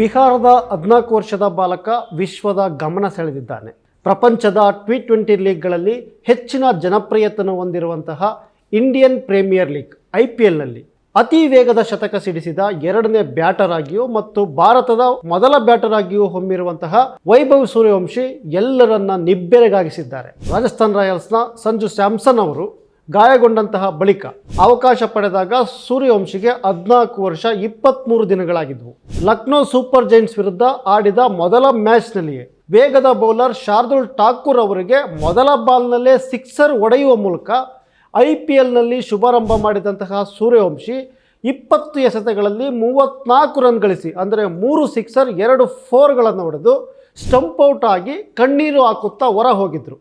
ಬಿಹಾರದ ಹದಿನಾಲ್ಕು ವರ್ಷದ ಬಾಲಕ ವಿಶ್ವದ ಗಮನ ಸೆಳೆದಿದ್ದಾನೆ. ಪ್ರಪಂಚದ ಟಿ ಟ್ವೆಂಟಿ ಲೀಗ್ಗಳಲ್ಲಿ ಹೆಚ್ಚಿನ ಜನಪ್ರಿಯತನ ಹೊಂದಿರುವಂತಹ Indian Premier League I P ಎಲ್ನಲ್ಲಿ ಅತಿ ವೇಗದ ಶತಕ ಸಿಡಿಸಿದ ಎರಡನೇ ಬ್ಯಾಟರ್ ಆಗಿಯೂ ಮತ್ತು ಭಾರತದ ಮೊದಲ ಬ್ಯಾಟರ್ ಆಗಿಯೂ ಹೊಮ್ಮಿರುವಂತಹ ವೈಭವ್ ಸೂರ್ಯವಂಶಿ ಎಲ್ಲರನ್ನ ನಿಬ್ಬೆರಗಾಗಿಸಿದ್ದಾರೆ. ರಾಜಸ್ಥಾನ್ ರಾಯಲ್ಸ್ನ ಸಂಜು ಸ್ಯಾಮ್ಸನ್ ಅವರು ಗಾಯಗೊಂಡಂತಹ ಬಳಿಕ ಅವಕಾಶ ಪಡೆದಾಗ ಸೂರ್ಯವಂಶಿಗೆ ಹದಿನಾಲ್ಕು ವರ್ಷ ಇಪ್ಪತ್ತ್ಮೂರು ದಿನಗಳಾಗಿದ್ವು ಲಕ್ನೋ ಸೂಪರ್ ಜೈಂಟ್ಸ್ ವಿರುದ್ಧ ಆಡಿದ ಮೊದಲ ಮ್ಯಾಚ್ನಲ್ಲಿಯೇ ವೇಗದ ಬೌಲರ್ ಶಾರ್ದುಲ್ ಠಾಕೂರ್ ಅವರಿಗೆ ಮೊದಲ ಬಾಲ್ನಲ್ಲೇ ಸಿಕ್ಸರ್ ಒಡೆಯುವ ಮೂಲಕ ಐ ಪಿ ಎಲ್ನಲ್ಲಿ ಶುಭಾರಂಭ ಮಾಡಿದಂತಹ ಸೂರ್ಯವಂಶಿ ಇಪ್ಪತ್ತು ಎಸೆತಗಳಲ್ಲಿ ಮೂವತ್ನಾಲ್ಕು ರನ್ ಗಳಿಸಿ, ಅಂದರೆ ಮೂರು ಸಿಕ್ಸರ್, ಎರಡು ಫೋರ್ಗಳನ್ನು ಹೊಡೆದು ಸ್ಟಂಪ್ ಔಟ್ ಆಗಿ ಕಣ್ಣೀರು ಹಾಕುತ್ತಾ ಹೊರ ಹೋಗಿದ್ರು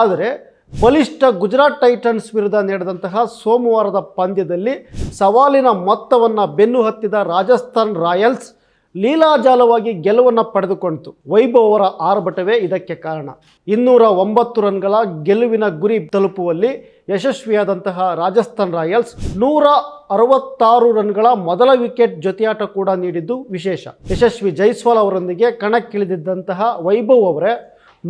ಆದರೆ ಬಲಿಷ್ಠ ಗುಜರಾತ್ ಟೈಟನ್ಸ್ ವಿರುದ್ಧ ನಡೆದಂತಹ ಸೋಮವಾರದ ಪಂದ್ಯದಲ್ಲಿ ಸವಾಲಿನ ಮೊತ್ತವನ್ನು ಬೆನ್ನು ಹತ್ತಿದ ರಾಜಸ್ಥಾನ್ ರಾಯಲ್ಸ್ ಲೀಲಾಜಾಲವಾಗಿ ಗೆಲುವನ್ನು ಪಡೆದುಕೊಂಡಿತು ವೈಭವ್ ಅವರ ಆರ್ಭಟವೇ ಇದಕ್ಕೆ ಕಾರಣ. ಇನ್ನೂರ ಒಂಬತ್ತು ರನ್ಗಳ ಗೆಲುವಿನ ಗುರಿ ತಲುಪುವಲ್ಲಿ ಯಶಸ್ವಿಯಾದಂತಹ ರಾಜಸ್ಥಾನ್ ರಾಯಲ್ಸ್ ನೂರ ಅರವತ್ತಾರು ರನ್ಗಳ ಮೊದಲ ವಿಕೆಟ್ ಜೊತೆಯಾಟ ಕೂಡ ನೀಡಿದ್ದು ವಿಶೇಷ. ಯಶಸ್ವಿ ಜೈಸ್ವಾಲ್ ಅವರೊಂದಿಗೆ ಕಣಕ್ಕಿಳಿದಿದ್ದಂತಹ ವೈಭವ್ ಅವರೇ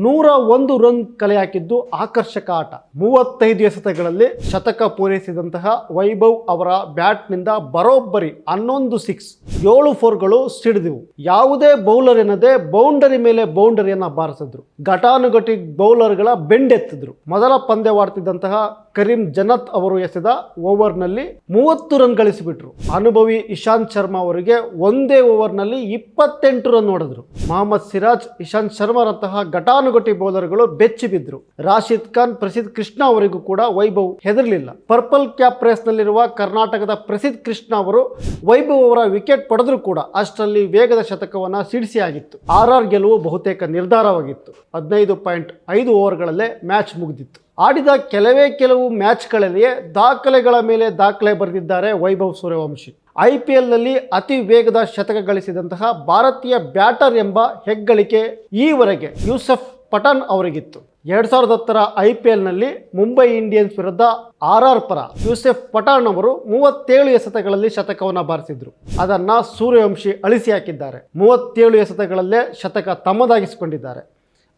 ನೂರ ಒಂದು ರನ್ ಕಲೆ ಹಾಕಿದ್ದು ಆಕರ್ಷಕ ಆಟ. ಮೂವತ್ತೈದು ಎಸೆತಗಳಲ್ಲಿ ಶತಕ ಪೂರೈಸಿದಂತಹ ವೈಭವ್ ಅವರ ಬ್ಯಾಟ್ನಿಂದ ಬರೋಬ್ಬರಿ ಹನ್ನೊಂದು ಸಿಕ್ಸ್, ಏಳು ಫೋರ್ಗಳು ಸಿಡಿದವು. ಯಾವುದೇ ಬೌಲರ್ ಎನ್ನದೆ ಬೌಂಡರಿ ಮೇಲೆ ಬೌಂಡರಿಯನ್ನ ಬಾರಿಸಿದ್ರು. ಘಟಾನುಘಟಿ ಬೌಲರ್ಗಳ ಬೆಂಡೆತ್ತಿದ್ರು. ಮೊದಲ ಪಂದ್ಯವಾಡ್ತಿದ್ದಂತಹ ಕರೀಂ ಜನತ್ ಅವರು ಎಸೆದ ಓವರ್ನಲ್ಲಿ ಮೂವತ್ತು ರನ್ ಗಳಿಸಿಬಿಟ್ರು. ಅನುಭವಿ ಇಶಾಂತ್ ಶರ್ಮಾ ಅವರಿಗೆ ಒಂದೇ ಓವರ್ನಲ್ಲಿ ಇಪ್ಪತ್ತೆಂಟು ರನ್ ಹೊಡೆದ್ರು. ಮೊಹಮ್ಮದ್ ಸಿರಾಜ್, ಇಶಾಂತ್ ಶರ್ಮಾರಂತಹ ಘಟಾನುಘಟಿ ಬೌಲರ್ಗಳು ಬೆಚ್ಚಿ ಬಿದ್ರು. ರಾಶಿದ್ ಖಾನ್ ಪ್ರಸಿದ್ಧ ಕೃಷ್ಣ ಅವರಿಗೂ ಕೂಡ ವೈಭವ್ ಹೆದರಲಿಲ್ಲ. ಪರ್ಪಲ್ ಕ್ಯಾಪ್ ರೇಸ್ನಲ್ಲಿರುವ ಕರ್ನಾಟಕದ ಪ್ರಸಿದ್ಧ ಕೃಷ್ಣ ಅವರು ವೈಭವ್ ಅವರ ವಿಕೆಟ್ ಪಡೆದ್ರು ಕೂಡ ಅಷ್ಟರಲ್ಲಿ ವೇಗದ ಶತಕವನ್ನ ಸಿಡಿಸಿ ಆಗಿತ್ತು ಆರ್ ಆರ್ ಗೆಲುವು ಬಹುತೇಕ ನಿರ್ಧಾರವಾಗಿತ್ತು. ಹದಿನೈದು ಪಾಯಿಂಟ್ ಐದು ಓವರ್ಗಳಲ್ಲೇ ಮ್ಯಾಚ್ ಮುಗಿದಿತ್ತು. ಆಡಿದ ಕೆಲವೇ ಕೆಲವು ಮ್ಯಾಚ್ಗಳಲ್ಲಿ ದಾಖಲೆಗಳ ಮೇಲೆ ದಾಖಲೆ ಬರೆದಿದ್ದಾರೆ ವೈಭವ್ ಸೂರ್ಯವಂಶಿ. ಐ ಪಿ ಎಲ್ನಲ್ಲಿ ಅತಿ ವೇಗದ ಶತಕ ಗಳಿಸಿದಂತಹ ಭಾರತೀಯ ಬ್ಯಾಟರ್ ಎಂಬ ಹೆಗ್ಗಳಿಕೆ ಈವರೆಗೆ ಯೂಸಫ್ ಪಠಾಣ್ ಅವರಿಗಿತ್ತು. ಎರಡ್ ಸಾವಿರದ ಹತ್ತರ ಐ ಪಿ ಎಲ್ನಲ್ಲಿ ಮುಂಬೈ ಇಂಡಿಯನ್ಸ್ ವಿರುದ್ಧ ಆರ್ ಆರ್ ಪರ ಯೂಸೆಫ್ ಪಠಾಣ್ ಅವರು ಮೂವತ್ತೇಳು ಎಸೆತಗಳಲ್ಲಿ ಶತಕವನ್ನು ಬಾರಿಸಿದ್ರು. ಅದನ್ನ ಸೂರ್ಯವಂಶಿ ಅಳಿಸಿ ಹಾಕಿದ್ದಾರೆ. ಮೂವತ್ತೇಳು ಎಸತಗಳಲ್ಲೇ ಶತಕ ತಮ್ಮದಾಗಿಸಿಕೊಂಡಿದ್ದಾರೆ.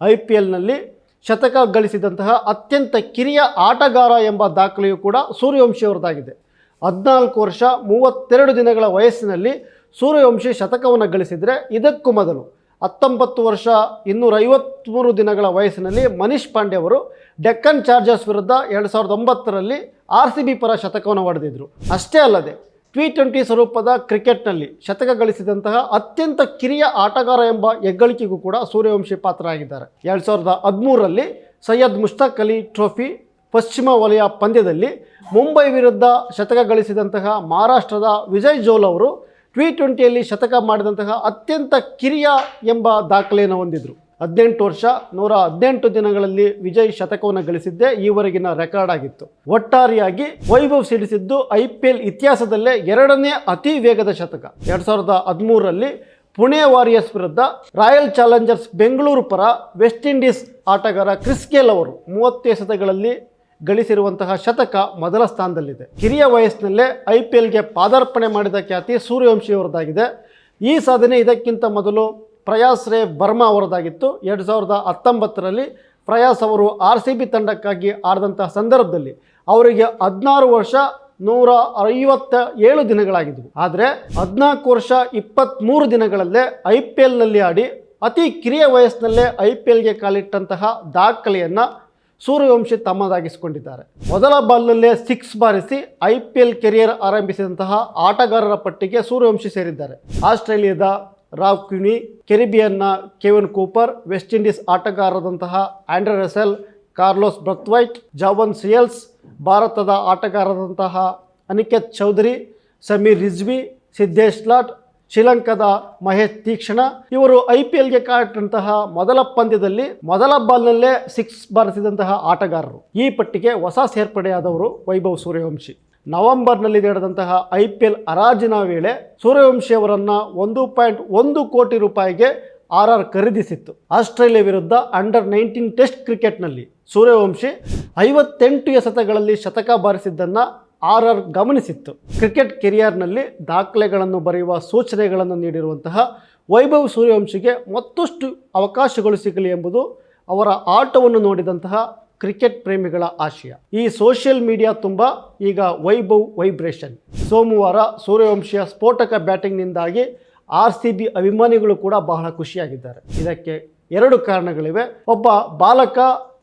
ಐ ಪಿ ಎಲ್ನಲ್ಲಿ ಶತಕ ಗಳಿಸಿದಂತಹ ಅತ್ಯಂತ ಕಿರಿಯ ಆಟಗಾರ ಎಂಬ ದಾಖಲೆಯು ಕೂಡ ಸೂರ್ಯವಂಶಿ ಅವರದಾಗಿದೆ ಹದಿನಾಲ್ಕು ವರ್ಷ, ಮೂವತ್ತೆರಡು ದಿನಗಳ ವಯಸ್ಸಿನಲ್ಲಿ ಸೂರ್ಯವಂಶಿ ಶತಕವನ್ನು ಗಳಿಸಿದರೆ ಇದಕ್ಕೂ ಮೊದಲು. ಹತ್ತೊಂಬತ್ತು ವರ್ಷ ಇನ್ನೂರ ಐವತ್ತ್ಮೂರು ದಿನಗಳ ವಯಸ್ಸಿನಲ್ಲಿ ಮನೀಶ್ ಪಾಂಡೆ ಅವರು ಡೆಕ್ಕನ್ ಚಾರ್ಜರ್ಸ್ ವಿರುದ್ಧ ಎರಡು ಸಾವಿರದ ಒಂಬತ್ತರಲ್ಲಿ ಆರ್ ಸಿ ಬಿ ಪರ ಶತಕವನ್ನು ಹೊಡೆದಿದ್ರು. ಅಷ್ಟೇ ಅಲ್ಲದೆ ಟಿ ಟ್ವೆಂಟಿ ಸ್ವರೂಪದ ಕ್ರಿಕೆಟ್ನಲ್ಲಿ ಶತಕ ಗಳಿಸಿದಂತಹ ಅತ್ಯಂತ ಕಿರಿಯ ಆಟಗಾರ ಎಂಬ ಹೆಗ್ಗಳಿಕೆಗೂ ಕೂಡ ಸೂರ್ಯವಂಶಿ ಪಾತ್ರ ಆಗಿದ್ದಾರೆ ಎರಡು ಸಾವಿರದ ಹದಿಮೂರರಲ್ಲಿ ಸೈಯದ್ ಮುಷ್ತಾಕ್ ಅಲಿ ಟ್ರೋಫಿ ಪಶ್ಚಿಮ ವಲಯ ಪಂದ್ಯದಲ್ಲಿ ಮುಂಬೈ ವಿರುದ್ಧ ಶತಕ ಗಳಿಸಿದಂತಹ ಮಹಾರಾಷ್ಟ್ರದ ವಿಜಯ್ ಜೋಲ್ ಅವರು ಟಿ ಟ್ವೆಂಟಿಯಲ್ಲಿ ಶತಕ ಮಾಡಿದಂತಹ ಅತ್ಯಂತ ಕಿರಿಯ ಎಂಬ ದಾಖಲೆಯನ್ನು ಹೊಂದಿದ್ರು. ಹದಿನೆಂಟು ವರ್ಷ, ನೂರ ಹದಿನೆಂಟು ದಿನಗಳಲ್ಲಿ ವಿಜಯ್ ಶತಕವನ್ನು ಗಳಿಸಿದ್ದೇ ಈವರೆಗಿನ ರೆಕಾರ್ಡ್ ಆಗಿತ್ತು. ಒಟ್ಟಾರೆಯಾಗಿ ವೈಭವ್ ಸಿಡಿಸಿದ್ದು ಐ ಪಿ ಎಲ್ ಇತಿಹಾಸದಲ್ಲೇ ಎರಡನೇ ಅತಿ ವೇಗದ ಶತಕ. ಎರಡು ಸಾವಿರದ ಹದಿಮೂರರಲ್ಲಿ ಪುಣೆ ವಾರಿಯರ್ಸ್ ವಿರುದ್ಧ ರಾಯಲ್ ಚಾಲೆಂಜರ್ಸ್ ಬೆಂಗಳೂರು ಪರ ವೆಸ್ಟ್ ಇಂಡೀಸ್ ಆಟಗಾರ ಕ್ರಿಸ್ ಗೇಲ್ ಅವರು ಮೂವತ್ತು ಶತಕಗಳಲ್ಲಿ ಗಳಿಸಿರುವಂತಹ ಶತಕ ಮೊದಲ ಸ್ಥಾನದಲ್ಲಿದೆ. ಕಿರಿಯ ವಯಸ್ಸಿನಲ್ಲೇ ಐ ಪಿ ಎಲ್ಗೆ ಪಾದಾರ್ಪಣೆ ಮಾಡಿದ ಖ್ಯಾತಿ ಸೂರ್ಯವಂಶಿಯವರದಾಗಿದೆ. ಈ ಸಾಧನೆ ಇದಕ್ಕಿಂತ ಮೊದಲು ಪ್ರಯಾಸ್ ರೇ ಬರ್ಮಾ ಅವರದಾಗಿತ್ತು. ಎರಡು ಸಾವಿರದ ಹತ್ತೊಂಬತ್ತರಲ್ಲಿ ಪ್ರಯಾಸ್ ಅವರು ಆರ್ ಸಿ ಬಿ ತಂಡಕ್ಕಾಗಿ ಆಡಿದಂತಹ ಸಂದರ್ಭದಲ್ಲಿ ಅವರಿಗೆ ಹದಿನಾರು ವರ್ಷ ನೂರ ಐವತ್ತ ಏಳು ದಿನಗಳಾಗಿದ್ವು ಆದರೆ ಹದಿನಾಲ್ಕು ವರ್ಷ ಇಪ್ಪತ್ತ್ಮೂರು ದಿನಗಳಲ್ಲೇ ಐ ಪಿ ಎಲ್ನಲ್ಲಿ ಆಡಿ ಅತಿ ಕಿರಿಯ ವಯಸ್ಸಿನಲ್ಲೇ ಐ ಪಿ ಎಲ್ಗೆ ಕಾಲಿಟ್ಟಂತಹ ದಾಖಲೆಯನ್ನು ಸೂರ್ಯವಂಶಿ ತಮ್ಮದಾಗಿಸಿಕೊಂಡಿದ್ದಾರೆ. ಮೊದಲ ಬಾಲ್ನಲ್ಲೇ ಸಿಕ್ಸ್ ಬಾರಿಸಿ ಐ ಪಿ ಎಲ್ ಕೆರಿಯರ್ ಆರಂಭಿಸಿದಂತಹ ಆಟಗಾರರ ಪಟ್ಟಿಗೆ ಸೂರ್ಯವಂಶಿ ಸೇರಿದ್ದಾರೆ. ಆಸ್ಟ್ರೇಲಿಯಾದ ರಾವ್ ಕ್ಯುನಿ ಕೆರಿಬಿಯನ್ನ Kevin Cooper, West Indies ಆಟಗಾರರಾದಂತಹ Andre Russell Carlos Brathwaite, Javon Searles, ಭಾರತದ ಆಟಗಾರರಾದಂತಹ ಅನಿಕೇತ್ ಚೌಧರಿ, ಸಮೀರ್ ರಿಜ್ವಿ, ಸಿದ್ದೇಶ್ ಲಾಟ್, ಶ್ರೀಲಂಕಾದ ಮಹೇಶ್ ತೀಕ್ಷಣ, ಇವರು ಐ ಪಿ ಎಲ್ಗೆ ಕಾಟಂತಹ ಮೊದಲ ಪಂದ್ಯದಲ್ಲಿ ಮೊದಲ ಬಾಲ್ನಲ್ಲೇ ಸಿಕ್ಸ್ ಬಾರಿಸಿದಂತಹ ಆಟಗಾರರು. ಈ ಪಟ್ಟಿಗೆ ಹೊಸ ಸೇರ್ಪಡೆಯಾದವರು ವೈಭವ್ ಸೂರ್ಯವಂಶಿ. ನವೆಂಬರ್ನಲ್ಲಿ ನಡೆದಂತಹ ಐ ಪಿ ಎಲ್ ಹರಾಜಿನ ವೇಳೆ ಸೂರ್ಯವಂಶಿ ಅವರನ್ನು ಒಂದು ಪಾಯಿಂಟ್ ಒಂದು ಕೋಟಿ ರೂಪಾಯಿಗೆ ಆರ್ ಆರ್ ಖರೀದಿಸಿತ್ತು. ಆಸ್ಟ್ರೇಲಿಯಾ ವಿರುದ್ಧ ಅಂಡರ್ ನೈನ್ಟೀನ್ ಟೆಸ್ಟ್ ಕ್ರಿಕೆಟ್ನಲ್ಲಿ ಸೂರ್ಯವಂಶಿ ಐವತ್ತೆಂಟು ಎಸೆತಗಳಲ್ಲಿ ಶತಕ ಬಾರಿಸಿದ್ದನ್ನು ಆರ್ ಆರ್ ಗಮನಿಸಿತ್ತು. ಕ್ರಿಕೆಟ್ ಕೆರಿಯರ್ನಲ್ಲಿ ದಾಖಲೆಗಳನ್ನು ಬರೆಯುವ ಸೂಚನೆಗಳನ್ನು ನೀಡಿರುವಂತಹ ವೈಭವ್ ಸೂರ್ಯವಂಶಿಗೆ ಮತ್ತಷ್ಟು ಅವಕಾಶಗಳು ಸಿಗಲಿ ಎಂಬುದು ಅವರ ಆಟವನ್ನು ನೋಡಿದಂತಹ ಕ್ರಿಕೆಟ್ ಪ್ರೇಮಿಗಳ ಆಶಯ. ಈ ಸೋಷಿಯಲ್ ಮೀಡಿಯಾ ತುಂಬ ಈಗ ವೈಭವ್ ವೈಬ್ರೇಷನ್. ಸೋಮವಾರ ಸೂರ್ಯವಂಶಿಯ ಸ್ಫೋಟಕ ಬ್ಯಾಟಿಂಗ್ನಿಂದಾಗಿ ಆರ್ ಸಿ ಬಿ ಅಭಿಮಾನಿಗಳು ಕೂಡ ಬಹಳ ಖುಷಿಯಾಗಿದ್ದಾರೆ. ಇದಕ್ಕೆ ಎರಡು ಕಾರಣಗಳಿವೆ. ಒಬ್ಬ ಬಾಲಕ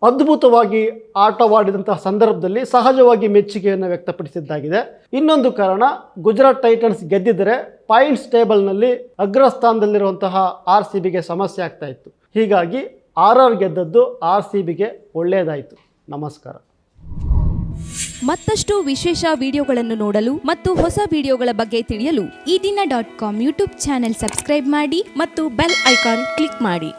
ಅದ್ಭುತವಾಗಿ ಆಟವಾಡಿದಂತಹ ಸಂದರ್ಭದಲ್ಲಿ ಸಹಜವಾಗಿ ಮೆಚ್ಚುಗೆಯನ್ನು ವ್ಯಕ್ತಪಡಿಸಿದ್ದಾಗಿದೆ. ಇನ್ನೊಂದು ಕಾರಣ, ಗುಜರಾತ್ ಟೈಟನ್ಸ್ ಗೆದ್ದಿದ್ದರೆ ಪಾಯಿಂಟ್ಸ್ ಟೇಬಲ್ನಲ್ಲಿ ಅಗ್ರಸ್ಥಾನದಲ್ಲಿರುವಂತಹ ಆರ್ ಸಿ ಬಿಗೆ ಸಮಸ್ಯೆ ಆಗ್ತಾ ಇತ್ತು. ಹೀಗಾಗಿ ಆರ್ ಆರ್ ಗೆದ್ದದ್ದು ಆರ್ ಸಿ ಬಿಗೆ ಒಳ್ಳೆಯದಾಯಿತು ನಮಸ್ಕಾರ. ಮತ್ತಷ್ಟು ವಿಶೇಷ ವಿಡಿಯೋಗಳನ್ನು ನೋಡಲು ಮತ್ತು ಹೊಸ ವಿಡಿಯೋಗಳ ಬಗ್ಗೆ ತಿಳಿಯಲು Ee Dina dot com YouTube channel subscribe ಮಾಡಿ ಮತ್ತು ಬೆಲ್ ಐಕಾನ್ ಕ್ಲಿಕ್ ಮಾಡಿ.